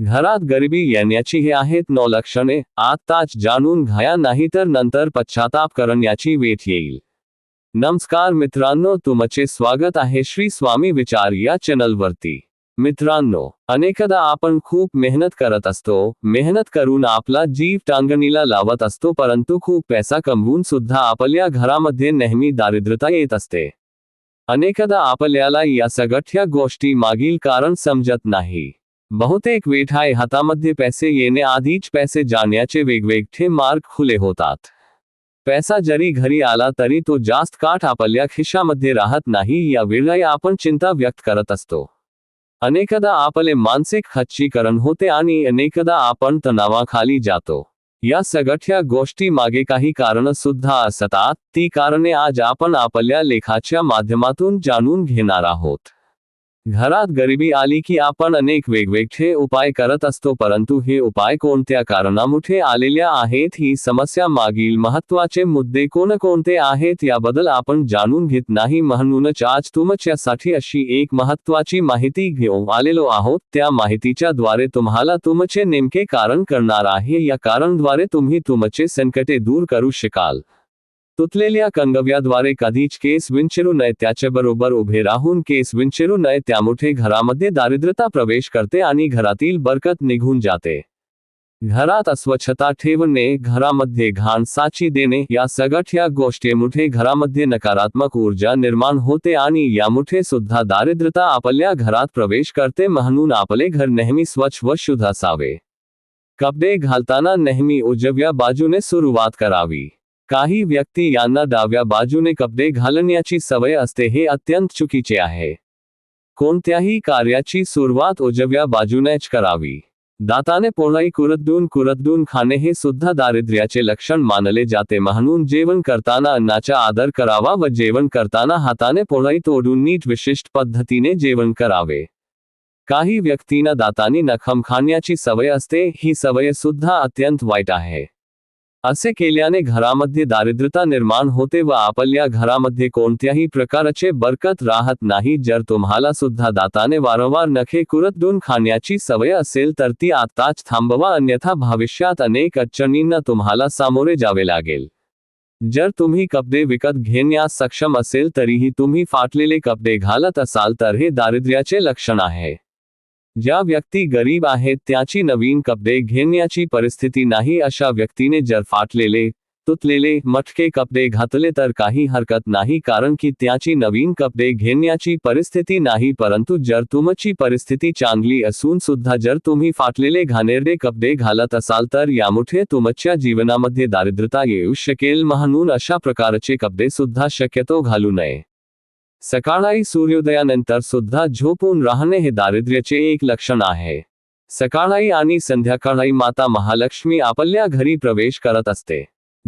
घरात गरिबी येण्याची हे आहेत नौ लक्षणे. आत्ताच जाणून घ्या नाहीतर नंतर पश्चाताप करण्याची वेठ येईल. नमस्कार मित्रांनो तुमचे स्वागत आहे श्री स्वामी विचार या चॅनलवरती. मित्रांनो अनेकदा आपण खूप मेहनत करत असतो मेहनत करून आपला जीव टांगणीला लावत असतो परंतु खूप पैसा कमवून सुद्धा आपल्या घरामध्ये नेहमी दारिद्र्यता येत असते. अनेकदा आपल्याला या सगठ्या गोष्टी मागील कारण समजत नाही. बहुतेक वेठाय हातामध्ये पैसे येण्याआधीच पैसे जाण्याचे वेगवेगळे मार्ग खुले होतात. पैसा जरी घरी आला तरी तो जास्त काठ आपल्या खिशामध्ये राहत नाही या वेळी आपण चिंता व्यक्त करत असतो. अनेकदा आपले मानसिक खच्चीकरण होते आणि अनेकदा आपण तणावाखाली जातो. या सगळ्या गोष्टी मागे काही कारण सुद्धा असतात ती कारणे आज आपण आपल्या लेखाच्या माध्यमातून जाणून घेणार आहोत. घरात गरिबी आली की आपण अनेक वेगवेगळे उपाय करत असतो परंतु हे उपाय कोणत्या कारणामुळे आलेल्या आहेत ही समस्या मागील महत्त्वाचे मुद्दे कोणकोणते आहेत याबद्दल आपण जाणून घेत नाही म्हणूनच आज तुमच्यासाठी अशी एक महत्वाची माहिती घेऊन आलेलो आहोत. त्या माहितीच्या द्वारे तुम्हाला तुमचे नेमके कारण करणार आहे. या कारणद्वारे तुम्ही तुमचे संकटे दूर करू शकाल. तुटलेल्या कंगव्याद्वारे कधीच केस विंचरू नये, त्याच्याबरोबर उभे राहून केस विंचरू नये त्यामुळे घरामध्ये दारिद्रता प्रवेश करते आणि घरातील बरकत निघून जाते. घरात अस्वच्छता ठेवणे, घरामध्ये घाण साची देणे, या सगळ्या गोष्टीमुळे घरामध्ये नकारात्मक ऊर्जा निर्माण होते आणि यामुळे सुद्धा दारिद्रता आपल्या घरात प्रवेश करते, म्हणून आपले घर नेहमी स्वच्छ व शुद्ध असावे. कपडे घालताना नेहमी उजव्या बाजूने सुरुवात करावी. काही व्यक्ती यांना डाव्या बाजूने कपडे घालण्याची सवय असते हे अत्यंत चुकीचे आहे. कोणत्याही कार्याची सुरुवात उजव्या बाजूनेच करावी. दाताने पोळाई कुरतडून कुरतडून खाणे हे सुद्धा दारिद्र्याचे लक्षण मानले जाते म्हणून जेवण करताना अन्नाचा आदर करावा व जेवण करताना हाताने पोळाई तोडून नीट विशिष्ट पद्धतीने जेवण करावे. काही व्यक्तींना दातानी नखम खाण्याची सवय असते ही सवय सुद्धा अत्यंत वाईट आहे. असे केल्याने घरामध्ये दारिद्रता निर्माण होते व आपल्या घरामध्ये कोणत्याही प्रकारचे बरकत राहत नाही. जर तुम्हाला सुद्धा दाताने वारंवार नखे कुरतडून खाण्याची सवय असेल तर ती आताच थांबवा अन्यथा भविष्यात अनेक अडचणींना तुम्हाला सामोरे जावे लागेल. जर तुम्ही कपडे विकत घेण्यास सक्षम असेल तरीही तुम्ही फाटलेले कपडे घालत असाल तर हे दारिद्र्याचे लक्षण आहे. ज्या व्यक्ती गरीब आहेत त्याची नवीन कपडे घेण्याची परिस्थिती नाही अशा व्यक्तीने जर फाटलेले तुटलेले मटके कपडे घातले तर काही हरकत नाही कारण की त्याची नवीन कपडे घेण्याची परिस्थिती नाही परंतु जर तुमची परिस्थिती चांगली असून सुद्धा जर तुम्ही फाटलेले घाणेरडे कपडे घालत असाल तर यामुळे तुमच्या जीवनामध्ये दारिद्रता येऊ शकेल म्हणून अशा प्रकारचे कपडे सुद्धा शक्यतो घालू नये. सकाळी सूर्योदयानंतर सुद्धा झोपून राहणे हे दारिद्र्याचे एक लक्षण आहे. सकाळी आणि संध्याकाळी माता महालक्ष्मी आपल्या घरी प्रवेश करत असते.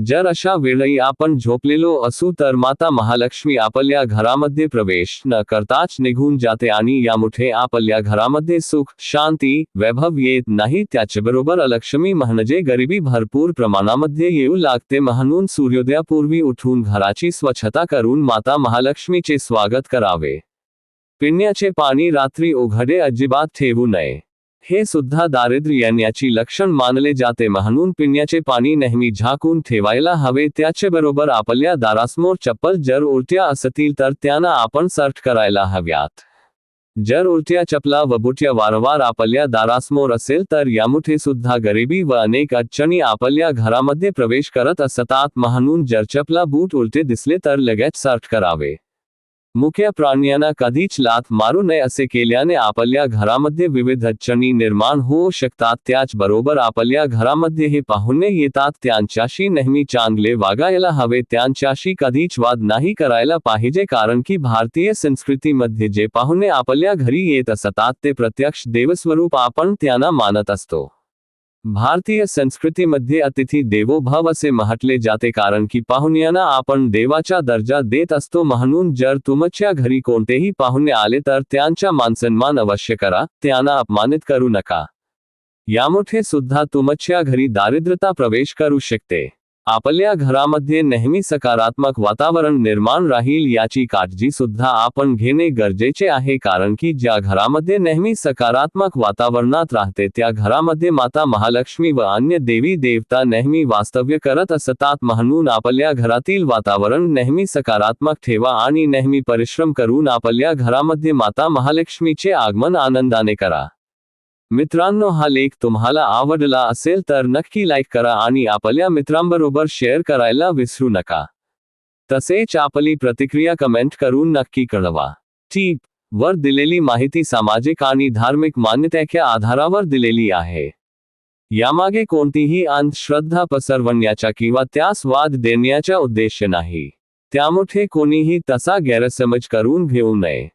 जर अशा वेळी आपण झोपलेलो असू तर माता महालक्ष्मी आपल्या घरामध्ये प्रवेश न करताच निघून जाते आणि यामुठे आपल्या घरामध्ये सुख शांती वैभव येत नाही. त्याच्याबरोबर अलक्ष्मी म्हणजे गरिबी भरपूर प्रमाणामध्ये येऊ लागते म्हणून सूर्योदयापूर्वी उठून घराची स्वच्छता करून माता महालक्ष्मीचे स्वागत करावे. पिण्याचे पाणी रात्री उघडे अजिबात ठेवू नये. हे सुद्धा दारिद्र्य येण्याची लक्षण मानले जाते. म्हणून पिण्याचे पाणी नेहमी झाकून ठेवायला हवे. त्याचेबरोबर आपल्या दारासमोर चप्पल जर उलट्या असतील तर त्यांना आपण सर्ट करायला हव्यात. जर उलट्या चपला व बुट्या वारंवार आपल्या दारासमोर असेल तर यामुळे सुद्धा गरिबी व अनेक अडचणी आपल्या घरामध्ये प्रवेश करत असतात. म्हणून जर चपला बूट उलटे दिसले तर लगेच सर्ट करावे. मुख्य प्राण्यांना कधीच लाथ मारू नये असे केल्याने आपल्या घरामध्ये विविध अडचणी निर्माण होऊ शकतात. त्याचबरोबर आपल्या घरामध्ये हे पाहुणे येतात. त्यांच्याशी नेहमी चांगले वागायला हवे. त्यांच्याशी कधीच वाद नाही करायला पाहिजे. कारण की भारतीय संस्कृतीमध्ये जे पाहुणे आपल्या घरी येत असतात ते प्रत्यक्ष देवस्वरूप आपण त्यांना मानत असतो. भारतीय संस्कृतीमध्ये अतिथी देवो भव असे म्हटले जाते कारण की पाहुण्यांना आपण देवाचा दर्जा देत असतो म्हणून जर तुमच्या घरी कोणतेही पाहुणे आले तर त्यांचा मानसन्मान अवश्य करा त्यांना अपमानित करू नका. यामुळे सुद्धा तुमच्या घरी दारिद्रता प्रवेश करू शकते. आपल्या घरामध्ये नेहमी सकारात्मक वातावरण निर्माण राहील याची काळजी सुद्धा आपण घेणे गरजेचे आहे कारण की ज्या घरामध्ये नेहमी सकारात्मक वातावरणात राहते त्या घरामध्ये माता महालक्ष्मी व अन्य देवी देवता नेहमी वास्तव्य करत असतात म्हणून आपल्या घरातील वातावरण नेहमी सकारात्मक ठेवा आणि नेहमी परिश्रम करून आपल्या घरामध्ये माता महालक्ष्मीचे आगमन आनंदाने करा. मित्रांनो हा लेख तुम्हाला आवडला असेल तर नक्की लाईक करा आणि आपल्या मित्रांबरोबर शेअर करायला विसरू नका. तसेच आपली प्रतिक्रिया कमेंट करून नक्की कळवा. टीप वर दिलेली माहिती सामाजिक आणि धार्मिक मान्यतेच्या आधारावर दिलेली आहे. यामागे कोणतीही अंधश्रद्धा पसरवण्याचा किंवा त्यास वाद देण्याचा उद्देश नाही. त्यामुळे कोणीही तसा गैरसमज करून घेऊ नये.